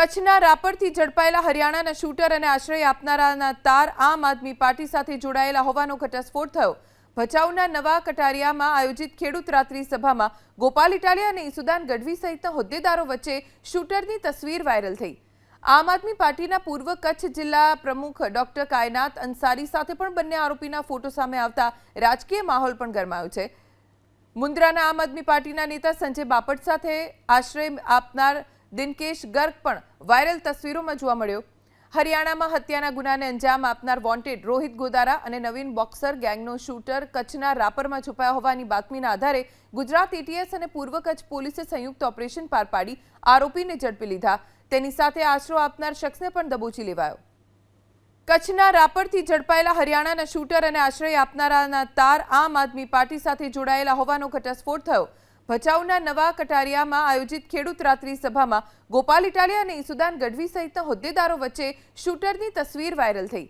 કચ્છના રાપરથી ઝડપાયેલા હરિયાણાના શૂટર અને આશ્રય આપનારાના તાર આમ આદમી પાર્ટી સાથે જોડાયેલા હોવાનો ઘટસ્ફોટ થયો. ભચાઉના નવા કટારિયામાં આયોજિત ખેડૂત રાત્રિ સભામાં ગોપાલ ઇટાલિયા અને ઈસુદાન ગઢવી સહિતના હોદ્દેદારો વચ્ચે શૂટરની તસવીર વાયરલ થઈ. આમ આદમી પાર્ટીના પૂર્વ કચ્છ જિલ્લા પ્રમુખ ડોક્ટર કાયનાત અંસારી સાથે પણ બંને આરોપીના ફોટો સામે આવતા રાજકીય માહોલ પણ ગરમાયો છે. મુન્દ્રાના આમ આદમી પાર્ટીના નેતા સંજય બાપટ સાથે આશ્રય આપનાર દિનકેશ ગર્ગ પણ વાયરલ તસવીરોમાં જોવા મળ્યો. હરિયાણામાં હત્યાના ગુનાને અંજામ આપનાર વોન્ટેડ રોહિત ગોદારા અને નવીન બોક્સર ગેંગનો શૂટર કચ્છના રાપરમાં છુપાયા હોવાની બાતમીના આધારે ગુજરાત એટીએસ અને પૂર્વ કચ્છ પોલીસે સંયુક્ત ઓપરેશન પાર પાડી આરોપીને ઝડપી લીધા. તેની સાથે આશરો આપનાર શખ્સને પણ દબોચી લેવાયો. કચ્છના રાપરથી ઝડપાયેલા હરિયાણાના શૂટર અને આશ્રય આપનારાના તાર આમ આદમી પાર્ટી સાથે જોડાયેલા હોવાનો ઘટસ્ફોટ થયો. ભચાઉના નવા કટારિયામાં આયોજિત ખેડૂત રાત્રિ સભામાં ગોપાલ ઇટાલિયા અને ઈસુદાન ગઢવી સહિતના હોદ્દેદારો વચ્ચે શૂટરની તસવીર વાયરલ થઈ.